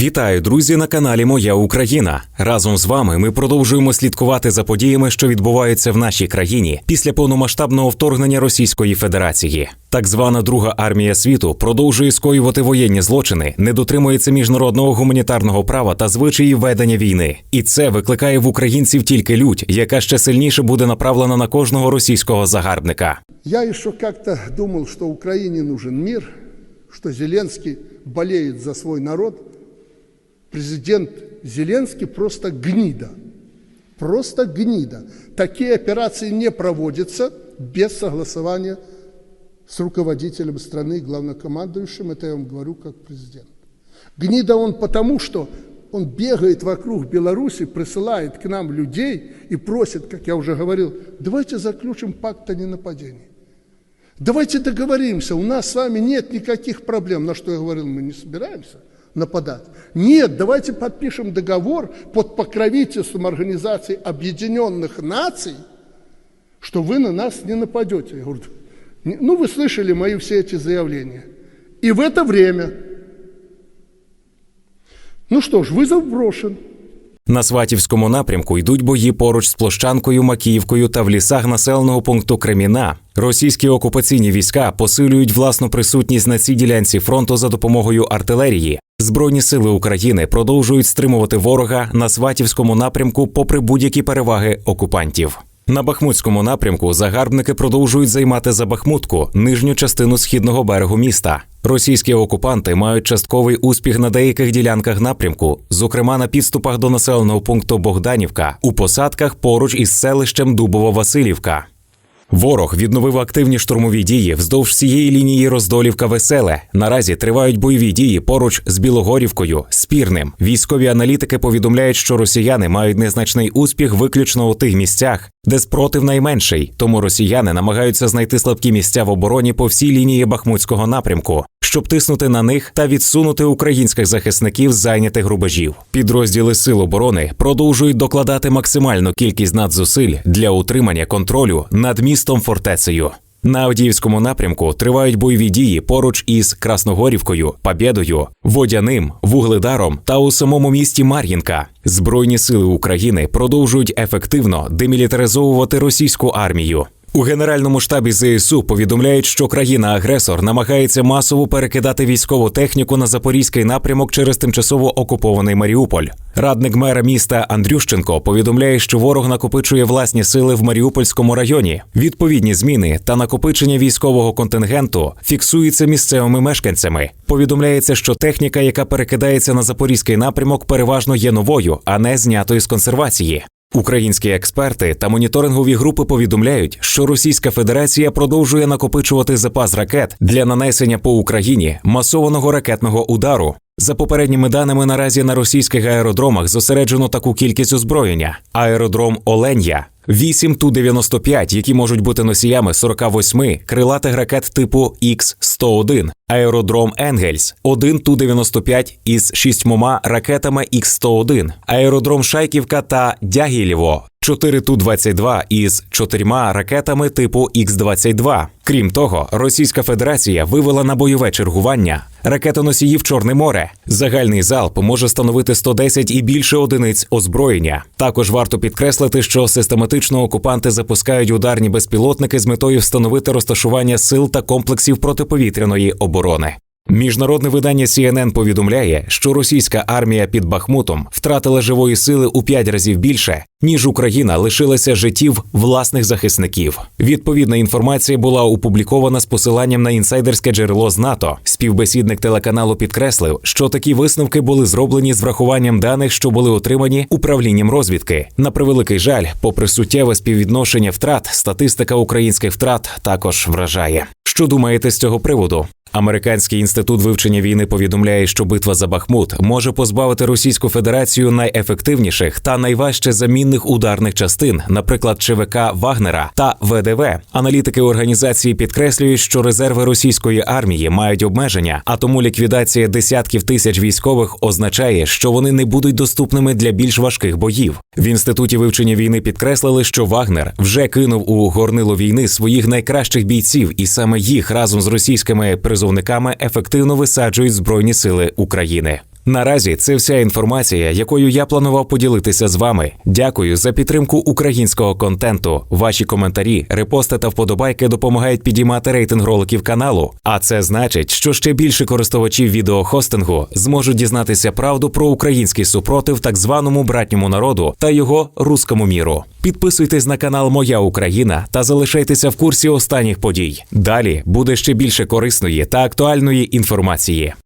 Вітаю, друзі, на каналі Моя Україна. Разом з вами ми продовжуємо слідкувати за подіями, що відбуваються в нашій країні після повномасштабного вторгнення Російської Федерації. Так звана Друга армія світу продовжує скоювати воєнні злочини, не дотримується міжнародного гуманітарного права та звичаїв ведення війни. І це викликає в українців тільки лють, яка ще сильніше буде направлена на кожного російського загарбника. Я еще как-то думал, что Украине нужен мир, что Зеленский болеет за свой народ. Президент Зеленский просто гнида. Просто гнида. Такие операции не проводятся без согласования с руководителем страны, главнокомандующим. Это я вам говорю как президент. Гнида он потому, что он бегает вокруг Беларуси, присылает к нам людей и просит, как я уже говорил, давайте заключим пакт о ненападении. Давайте договоримся, у нас с вами нет никаких проблем. На что я говорил, мы не собираемся нападать. Нет, давайте подпишем договор под покровительством Организации Объединенных Наций, что вы на нас не нападете. Я говорю, «Не- ну вы слышали мои все эти заявления. И в это время, ну что ж, вызов брошен. На Сватівському напрямку йдуть бої поруч з Площанкою, Макіївкою та в лісах населеного пункту Креміна. Російські окупаційні війська посилюють власну присутність на цій ділянці фронту за допомогою артилерії. Збройні сили України продовжують стримувати ворога на Сватівському напрямку, попри будь-які переваги окупантів. На Бахмутському напрямку загарбники продовжують займати за Бахмутку, нижню частину східного берегу міста. Російські окупанти мають частковий успіх на деяких ділянках напрямку, зокрема на підступах до населеного пункту Богданівка, у посадках поруч із селищем Дубово-Василівка. Ворог відновив активні штурмові дії вздовж всієї лінії Роздолівка Веселе. Наразі тривають бойові дії поруч з Білогорівкою, Спірним. Військові аналітики повідомляють, що росіяни мають незначний успіх виключно у тих місцях, де спротив найменший. Тому росіяни намагаються знайти слабкі місця в обороні по всій лінії Бахмутського напрямку, щоб тиснути на них та відсунути українських захисників з зайнятих рубежів. Підрозділи сил оборони продовжують докладати максимальну кількість надзусиль для утримання контролю над містом фортецею. На Авдіївському напрямку тривають бойові дії поруч із Красногорівкою, Побєдою, Водяним, Вугледаром та у самому місті Мар'їнка. Збройні сили України продовжують ефективно демілітаризовувати російську армію. У генеральному штабі ЗСУ повідомляють, що країна-агресор намагається масово перекидати військову техніку на запорізький напрямок через тимчасово окупований Маріуполь. Радник мера міста Андрющенко повідомляє, що ворог накопичує власні сили в Маріупольському районі. Відповідні зміни та накопичення військового контингенту фіксуються місцевими мешканцями. Повідомляється, що техніка, яка перекидається на запорізький напрямок, переважно є новою, а не знятою з консервації. Українські експерти та моніторингові групи повідомляють, що Російська Федерація продовжує накопичувати запас ракет для нанесення по Україні масованого ракетного удару. За попередніми даними, наразі на російських аеродромах зосереджено таку кількість озброєння: аеродром Оленя. 8 Ту-95, які можуть бути носіями 48 крилатих ракет типу Х-101, аеродром Енгельс, 1 Ту-95 із шістьмома ракетами Х-101, аеродром Шайківка та Дягілєво, 4 Ту-22 із чотирма ракетами типу Х-22. Крім того, Російська Федерація вивела на бойове чергування ракетоносіїв Чорне море. Загальний залп може становити 110 і більше одиниць озброєння. Також варто підкреслити, що систематично окупанти запускають ударні безпілотники з метою встановити розташування сил та комплексів протиповітряної оборони. Міжнародне видання CNN повідомляє, що російська армія під Бахмутом втратила живої сили у п'ять разів більше, ніж Україна лишилася життів власних захисників. Відповідна інформація була опублікована з посиланням на інсайдерське джерело з НАТО. Співбесідник телеканалу підкреслив, що такі висновки були зроблені з врахуванням даних, що були отримані управлінням розвідки. На превеликий жаль, попри суттєве співвідношення втрат, статистика українських втрат також вражає. Що думаєте з цього приводу? Американський інститут вивчення війни повідомляє, що битва за Бахмут може позбавити Російську Федерацію найефективніших та найважче замінних ударних частин, наприклад, ЧВК Вагнера та ВДВ. Аналітики організації підкреслюють, що резерви російської армії мають обмеження, а тому ліквідація десятків тисяч військових означає, що вони не будуть доступними для більш важких боїв. В інституті вивчення війни підкреслили, що Вагнер вже кинув у горнило війни своїх найкращих бійців, і саме їх разом з російськими призовниками ефективно висаджують збройні сили України. Наразі це вся інформація, якою я планував поділитися з вами. Дякую за підтримку українського контенту. Ваші коментарі, репости та вподобайки допомагають підіймати рейтинг роликів каналу. А це значить, що ще більше користувачів відеохостингу зможуть дізнатися правду про український супротив так званому братньому народу та його руському міру. Підписуйтесь на канал Моя Україна та залишайтеся в курсі останніх подій. Далі буде ще більше корисної та актуальної інформації.